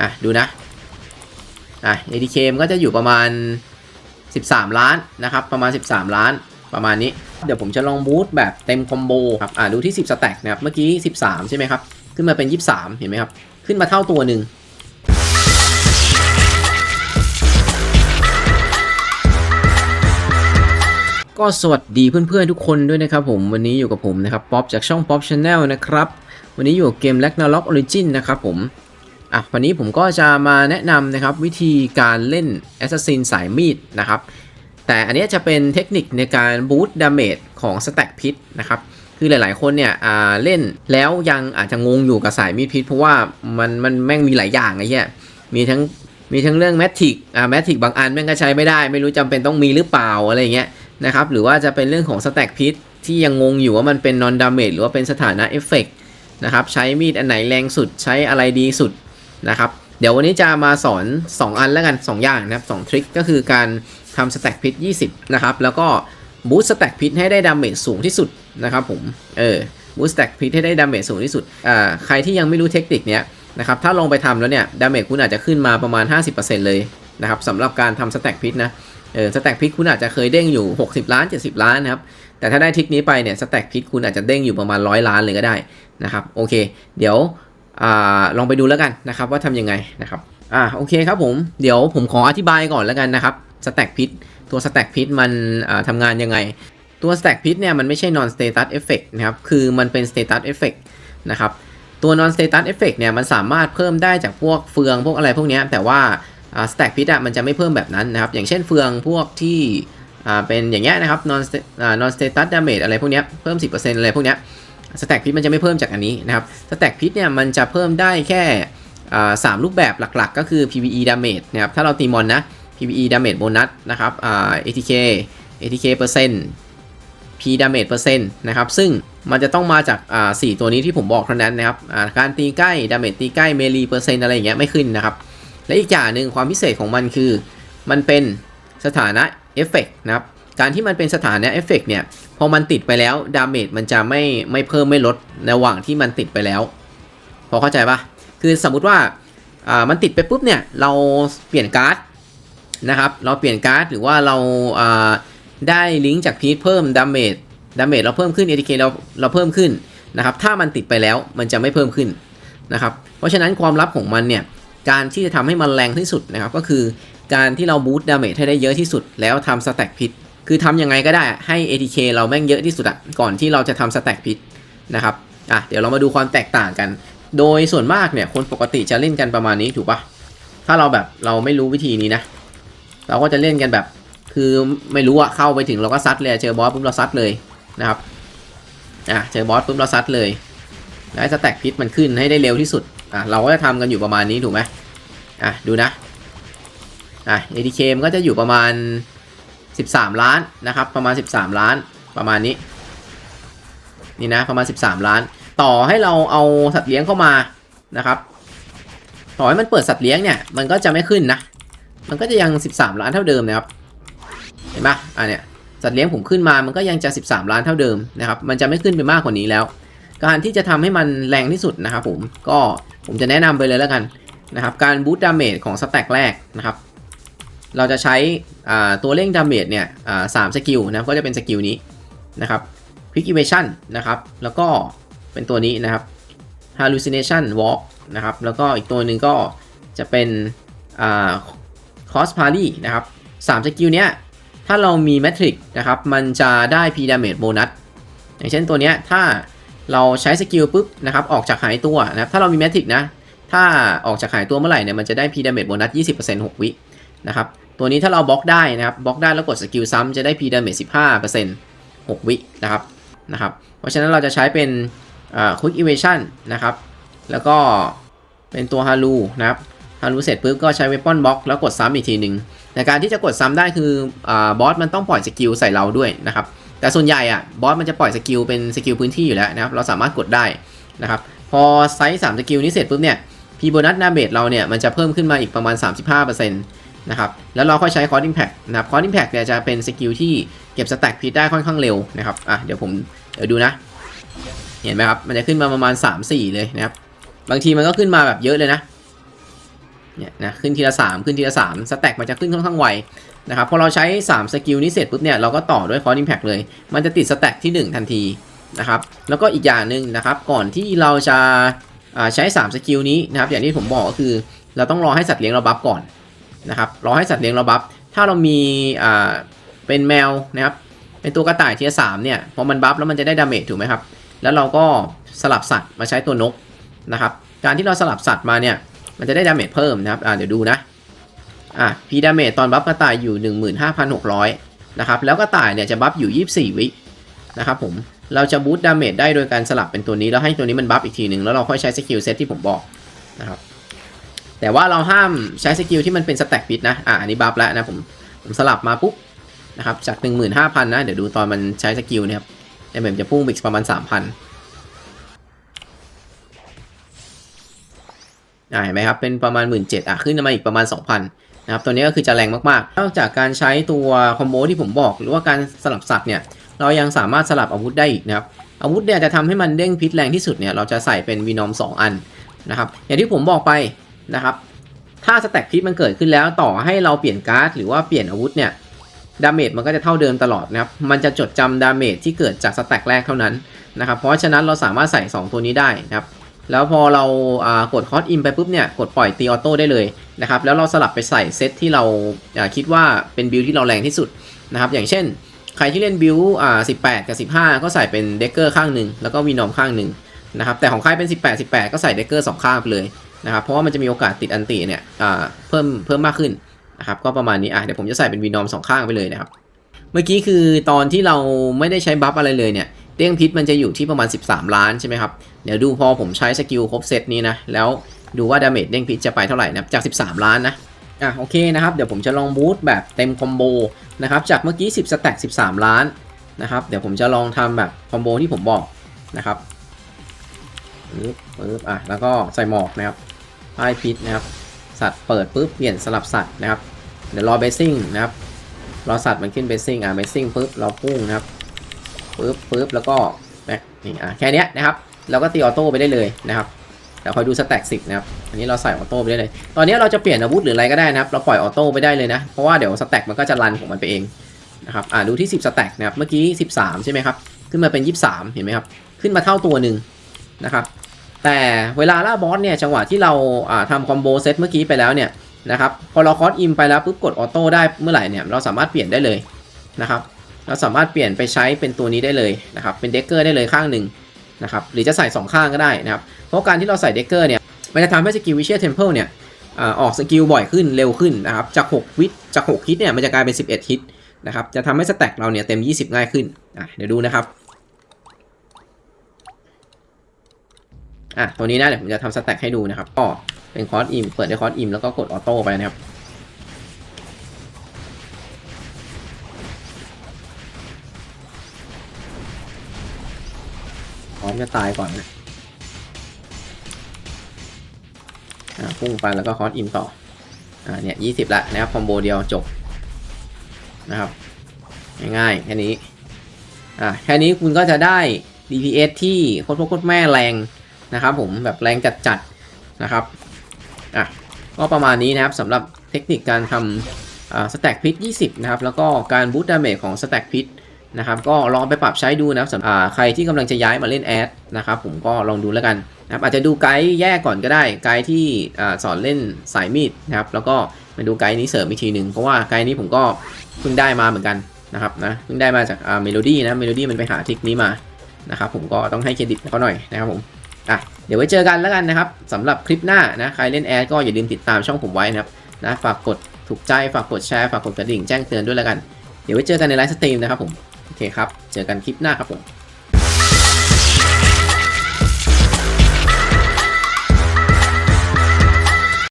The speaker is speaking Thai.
อะดูนะอะ ATK มันก็จะอยู่ประมาณ 13 ล้านนะครับ ประมาณ 13 ล้านประมาณนี้ เดี๋ยวผมจะลองบูตแบบเต็มคอมโบครับอะดูที่ 10สแต็กนะครับเมื่อกี้ 13 ใช่ไหมครับ ขึ้นมาเป็น 23 เห็นไหมครับ ขึ้นมาเท่าตัวหนึ่งก็สวัสดีเพื่อนๆทุกคนด้วยนะครับผม วันนี้อยู่กับผมนะครับป๊อปจากช่อง Pop Channel นะครับ วันนี้อยู่กับเกม Ragnarok Origin นะครับผม อะวันนี้ผมก็จะมาแนะนำนะครับวิธีการเล่น Assassin สายมีดนะครับ แต่อันนี้จะเป็นเทคนิคในการบูตดาเมจของ Stack พิษนะครับคือหลาย ๆ คนเนี่ยเล่นแล้วยังอาจจะงงอยู่กับสายมีดพิษ เพราะว่ามันมันแม่งมีหลายอย่างไอ้เหี้ยมีทั้งมีทั้งเรื่องแมทริกอ่าแมทริกบางอันแม่งก็ใช้ไม่ได้ ไม่รู้จำเป็นต้องมีหรือเปล่าอะไรเงี้ยนะครับหรือว่าจะเป็นเรื่องของ Stack พิษที่ยังงงอยู่ว่ามันเป็น non damage หรือว่าเป็นสถานะเอฟเฟกนะครับใช้มีดอันไหนแรงสุดใช้อะไรดีสุด นะครับเดี๋ยววันนี้จะมาสอน 2 อันแล้วกัน 2 อย่างนะครับ2ทริคก็คือการทำ Stack พิษ20 นะครับ แล้วก็บูสต์ Stack พิษให้ได้ดาเมจสูงที่สุดนะครับผมเออบูสต์ Stack พิษให้ได้ดาเมจสูงที่สุดอ่าใครที่ยังไม่รู้เทคนิคเนี้ยนะครับถ้าลองไปทำแล้วเนี่ยดาเมจคุณอาจจะขึ้นมาประมาณ 50%เลยนะครับสำหรับการทำ Stack พิษนะเออสแต็กพิษคุณอาจจะเคยเด้งอยู่ 60 ล้าน 70 ล้านนะครับแต่ถ้าได้ทริกนี้ไปเนี่ยสแต็กพิษคุณอาจจะเด้งอยู่ประมาณ 100 ล้านเลยก็ได้นะครับโอเค เดี๋ยว ลองไปดูแล้วกันนะครับว่าทำยังไงนะครับอ่าโอเคครับผมเดี๋ยวผมขออธิบายก่อนแล้วกันนะครับสแต็กพิษตัวสแต็กพิษมันอ่าทำงานยังไง ตัวสแต็กพิษเนี่ยมันไม่ใช่ non status effect นะครับคือมันเป็น status effect นะครับตัว non status effect เนี่ยมันสามารถเพิ่มได้จากพวกเฟืองพวกอะไรพวกเนี้ยแต่ว่าสแต็กพิษอะมันจะไม่เพิ่มแบบนั้นนะครับอย่างเช่นเฟืองพวกที่เป็นอย่างเงี้ยนะครับ non sta- อ่า non status damage อะไรพวกเนี้ยเพิ่ม 10%อะไรพวกเนี้ย สแต็กพิษมันจะไม่เพิ่มจากอันนี้นะครับสแต็กพิษเนี่ยมันจะเพิ่มได้แค่สามรูปแบบหลักๆ ก็คือ PVE damage นะครับถ้าเราตีมอนนะ PVE damage โบนัสนะครับ ATK ATK เปอร์เซ็นต์ P damage เปอร์เซ็นต์นะครับซึ่งมันจะต้องมาจากสี่ตัวนี้ที่ผมบอกเท่านั้นนะครับการตีใกล้ damage ตีใกล้ melee เปอร์เซ็นต์อะไรอย่างเงี้ยไม่ขึ้นนะครับ และอีกอย่างหนึ่งความพิเศษของมันคือ มันเป็นสถานะเอฟเฟกนะครับ การที่มันเป็นสถานะเอฟเฟกเนี่ยพอมันติดไปแล้วดาเมจมันจะไม่ไม่เพิ่มไม่ลดระหว่างที่มันติดไปแล้ว พอเข้าใจปะคือสมมุติว่าอ่ามันติดไปปุ๊บเนี่ยเราเปลี่ยนการ์ดนะครับเราเปลี่ยนการ์ดหรือว่าเราอ่าได้ลิงก์จากพีทเพิ่มดาเมจดาเมจเราเพิ่มขึ้น ATK เคเราเราเพิ่มขึ้นนะครับถ้ามันติดไปแล้วมันจะไม่เพิ่มขึ้นนะครับเพราะฉะนั้นความลับของมันเนี่ยการที่จะทำให้มันแรงที่สุดนะครับก็คือการที่เราบูตดาเมจให้ได้เยอะที่สุดแล้วทำสแต็กพิษ คือทำยังไงก็ได้ให้ ATK เราแม่งเยอะที่สุดอะก่อนที่เราจะทำสแต็กพิษนะครับอะเดี๋ยวเรามาดูความแตกต่างกัน โดยส่วนมากเนี่ยคนปกติจะเล่นกันประมาณนี้ถูกปะถ้าเราแบบเราไม่รู้วิธีนี้นะ เราก็จะเล่นกันแบบ คือไม่รู้อะเข้าไปถึงเราก็ซัดเลยเจอบอสปุ๊บเราซัดเลยนะครับอะเจอบอสปุ๊บเราซัดเลยแล้วสแต็กพิษมันขึ้นให้ได้เร็วที่สุดอะเราก็จะทำกันอยู่ประมาณนี้ถูกไหมอะดูนะอะ ATK มันก็จะอยู่ประมาณ 13 ล้านนะครับ ประมาณ 13 ล้านประมาณนี้ นี่นะประมาณ 13 ล้าน ต่อให้เราเอาสัตว์เลี้ยงเข้ามานะครับ ต่อให้มันเปิดสัตว์เลี้ยงเนี่ยมันก็จะไม่ขึ้นนะ มันก็จะยัง 13 ล้านเท่าเดิมนะครับเห็นปะอะเนี่ยสัตว์เลี้ยงผมขึ้นมามันก็ยังจะ 13 ล้านเท่าเดิมนะครับ มันจะไม่ขึ้นไปมากกว่านี้แล้ว การที่จะทำให้มันแรงที่สุดนะครับผมก็ผมจะแนะนำไปเลยแล้วกันนะครับ การบูตดาเมจของสแต็กแรกนะครับ เราจะใช้ตัวเร่งดาเมจเนี่ยสามสกิลนะก็จะเป็นสกิลนี้นะครับ Quick Evasion นะครับ แล้วก็เป็นตัวนี้นะครับ Hallucination Walk นะครับ แล้วก็อีกตัวหนึ่งก็จะเป็นอ่า Cross Party นะครับสามสกิลเนี้ย ถ้าเรามี Matrix นะครับ มันจะได้ P Damage Bonus อย่างเช่นตัวเนี้ย ถ้าเราใช้สกิลปุ๊บนะครับ ออกจากหายตัวนะครับ ถ้าเรามีแมทริกนะ ถ้าออกจากหายตัวเมื่อไหร่เนี่ย มันจะได้ P Damage Bonus 20% 6 วินะครับ ตัวนี้ถ้าเราบล็อกได้นะครับบล็อกได้แล้วกดสกิลซ้ำจะได้ P Damage 15% 6 วินะครับนะครับเพราะฉะนั้นเราจะใช้เป็นอ่า Quick Evasion นะครับแล้วก็เป็นตัว Halu นะครับ Halu เสร็จปุ๊บก็ใช้ Weapon Block แล้วกดซ้ำอีกทีหนึ่งแต่การที่จะกดซ้ำได้คืออบอสมันต้องปล่อยสกิลใส่เราด้วยนะครับแต่ส่วนใหญ่อะบอสมันจะปล่อยสกิลเป็นสกิลพื้นที่อยู่แล้วนะครับเราสามารถกดได้นะครับพอไซส์3สกิลนี้เสร็จปุ๊บเนี่ยพีโบนัสนาเบตเราเนี่ยมันจะเพิ่มขึ้นมาอีกประมาณ 35%นะครับแล้วเราค่อยใช้คอร์ดิงแพ c นะครับคอร์ดิงแพ c เนี่ยจะเป็นสกิลที่เก็บสแต็กพีได้ค่อนข้างเร็วนะครับอะเดี๋ยวผมเดี๋ยวดูนะ เห็นไหมครับ มันจะขึ้นมาประมาณ 3-4 เลยนะครับ บางทีมันก็ขึ้นมาแบบเยอะเลยนะเนี่ยนะขึ้นทีละ 3 ขึ้นทีละ3สแต็กมันจะขึ้นค่อนข้างไวนะครับพอเราใช้ 3 สกิลนี้เสร็จปุ๊บเนี่ยเราก็ต่อด้วยคอร์ดอิมแพกเลย มันจะติดสแต็กที่ 1 ทันทีนะครับแล้วก็อีกอย่างหนึ่งนะครับก่อนที่เราจะาใช้ 3 สกิลนี้นะครับอย่างที่ผมบอกก็คือ เราต้องรอให้สัตว์เลี้ยงเราบัฟก่อน นะครับรอให้สัตว์เลี้ยงเราบัฟถ้าเรามีอ่าเป็นแมวนะครับเป็นตัวกระต่ายทีละสามเนี่ยพอมันบัฟแล้วมันจะได้ดาเมจถูกไหมครับแล้วเราก็สลับสัตว์มาใช้ตัวนกนะครับการที่เราสลับสัตว์มาเนี่ยมันจะได้ดาเมจเพิ่มนะครับอ่าเดี๋ยวดูนะอะพีดาเมจตอนบัฟกระต่ายอยู่ 15,600นะครับแล้วกระต่ายเนี่ยจะบัฟอยู่ 24 วินะครับผมเราจะบูตดาเมจได้โดยการสลับเป็นตัวนี้แล้วให้ตัวนี้มันบัฟอีกทีหนึ่งแล้วเราค่อยใช้สกิลเซตที่ผมบอกนะครับ แต่ว่าเราห้ามใช้สกิลที่มันเป็นสแต็กพิษนะ อะอันนี้บัฟแล้วนะผมผมสลับมาปุ๊บนะครับจาก 15,000 นะ เดี๋ยวดูตอนมันใช้สกิลนะครับดาเมจจะพุ่งไปอีกประมาณ 3,000อ่าเห็นไหมครับ เป็นประมาณ 1 7ื่นอะขึ้นมาอีกประมาณ 2,000นะครับตัวนี้ก็คือจะแรงมากๆ นอกจากการใช้ตัวคอมโบที่ผมบอก หรือว่าการสลับสัตว์เนี่ย เรายังสามารถสลับอาวุธได้อีกนะครับ อาวุธเนี่ยจะทำให้มันเด้งพิษแรงที่สุดเนี่ย เราจะใส่เป็นวีนอม2 อันนะครับ อย่างที่ผมบอกไป นะครับ ถ้าสแต็กพิษมันเกิดขึ้นแล้วต่อให้เราเปลี่ยนการ์ดหรือว่าเปลี่ยนอาวุธเนี่ยดาเมจมันก็จะเท่าเดิมตลอดนะครับ มันจะจดจำดาเมจที่เกิดจากสแต็กแรกเท่านั้นนะครับ เพราะฉะนั้นเราสามารถใส่ 2 ตัวนี้ได้นะครับ แล้วพอเรากดคอร์สอินไปปุ๊บเนี่ย กดปล่อยตีออโต้ได้เลยนะครับ แล้วเราสลับไปใส่เซตที่เราคิดว่าเป็นบิลที่เราแรงที่สุดนะครับ อย่างเช่น ใครที่เล่นบิลอ่า18กับ 15 ก็ใส่เป็นเดกเกอร์ข้างหนึ่งแล้วก็วีนอมข้างหนึ่งนะครับ แต่ของใครเป็น 18 18 ก็ใส่เดกเกอร์สข้างไปเลย นะครับเพราะว่ามันจะมีโอกาสติดอันติเนี่ยเพิ่มเพิ่มมากขึ้นนะครับก็ประมาณนี้อะเดี๋ยวผมจะใส่เป็นวีนอมสองข้างไปเลยนะครับเมื่อกี้คือตอนที่เราไม่ได้ใช้บัฟอะไรเลยเนี่ยเด้งพิษมันจะอยู่ที่ประมาณ 13 ล้านใช่ไหมครับเดี๋ยวดูพอผมใช้สกิลครบเซตนี้นะแล้วดูว่าดาเมจเด้งพิษจะไปเท่าไหร่นะจาก 13 ล้านนะอะโอเคนะครับเดี๋ยวผมจะลองบูตแบบเต็มคอมโบนะครับจากเมื่อกี้ 10สแต็ก13 ล้านนะครับเดี๋ยวผมจะลองทำแบบคอมโบที่ผมบอกนะครับปึ๊บปึ๊บอะแล้วก็ใส่หมอกนะครับ ป้ายพิษนะครับ สัตว์เปิดปุ๊บเปลี่ยนสลับสัตว์นะครับ เดี๋ยวรอเบสซิ่งนะครับ รอสัตว์มันขึ้นเบสซิ่งอะเบสซิ่งปุ๊บเราพุ่งนะครับปึ๊บปึ๊บแล้วก็แบ็คนี่อะแค่นี้นะครับ เราก็ตีออโต้ไปได้เลยนะครับเดี๋ยวคอยดูสแต็กสิบนะครับ อันนี้เราใส่ออโต้ไปได้เลย ตอนนี้เราจะเปลี่ยนอาวุธหรืออะไรก็ได้นะครับ เราปล่อยออโต้ไปได้เลยนะ เพราะว่าเดี๋ยวสแต็กมันก็จะรันของมันไปเองนะครับ อ่าดูที่ 10 สแต็กนะครับ เมื่อกี้ 13 ใช่ไหมครับ ขึ้นมาเป็น 23 เห็นไหมครับ ขึ้นมาเท่าตัวหนึ่งนะครับ แต่เวลาล่าบอสเนี่ยจังหวะที่เราทำคอมโบเซตเมื่อกี้ไปแล้วเนี่ยนะครับพอเราคอสอิมไปแล้วปุ๊บกดออโต้ได้เมื่อไหร่เนี่ยเราสามารถเปลี่ยนได้เลยนะครับเราสามารถเปลี่ยนไปใช้เป็นตัวนี้ได้เลยนะครับเป็นเดกเกอร์ได้เลยข้างหนึ่งนะครับหรือจะใส่ 2 ข้างก็ได้นะครับเพราะการที่เราใส่เดกเกอร์เนี่ยมันจะทำให้สกิลวิเชียเทมเพิลเนี่ยออกสกิลบ่อยขึ้นเร็วขึ้นนะครับจาก 6 วิจาก 6 ฮิตเนี่ยมันจะกลายเป็น 11 ฮิตนะครับจะทำให้สแต็กเราเนี่ยเต็ม 20 ง่ายขึ้นเดี๋ยวดูนะครับ อะตัวนี้นะเดี๋ยวผมจะทำสแต็กให้ดูนะครับก็เป็นคอร์สอิมเปิดด้วยคอร์สอิมแล้วก็กดออโต้ไปนะครับพร้อมจะตายก่อนนะอ่าพุ่งไปแล้วก็คอร์สอิมต่ออ่าเนี่ยยี่สิบละนะครับคอมโบเดียวจบนะครับง่ายๆแค่นี้อ่าแค่นี้คุณก็จะได้ DPS ที่โคตรโคตรแม่แรง นะครับผมแบบแรงจัดๆนะครับอะก็ประมาณนี้นะครับสำหรับเทคนิคการทำอ่าสแต็กพิษ20 นะครับ แล้วก็การบูตดาเมจของสแต็กพิษนะครับก็ลองไปปรับใช้ดูนะครับสำหรับอ่าใครที่กำลังจะย้ายมาเล่นแอดนะครับผมก็ลองดูแล้วกันนะครับอาจจะดูไกด์แยกก่อนก็ได้ไกด์ที่อ่าสอนเล่นสายมีดนะครับแล้วก็มาดูไกด์นี้เสริมอีกทีหนึ่งเพราะว่าไกด์นี้ผมก็เพิ่งได้มาเหมือนกันนะครับนะเพิ่งได้มาจากอ่าเมโลดี้นะเมโลดี้มันไปหาทริคนี้มานะครับผมก็ต้องให้เครดิตเขาหน่อยนะครับผม อะเดี๋ยวไว้เจอกันแล้วกันนะครับสำหรับคลิปหน้านะใครเล่นแอดก็อย่าลืมติดตามช่องผมไว้นะครับนะฝากกดถูกใจฝากกดแชร์ฝากกดกระดิ่งแจ้งเตือนด้วยแล้วกัน เดี๋ยวไว้เจอกันในไลฟ์สตรีมนะครับผมโอเคครับเจอกันคลิปหน้าครับผม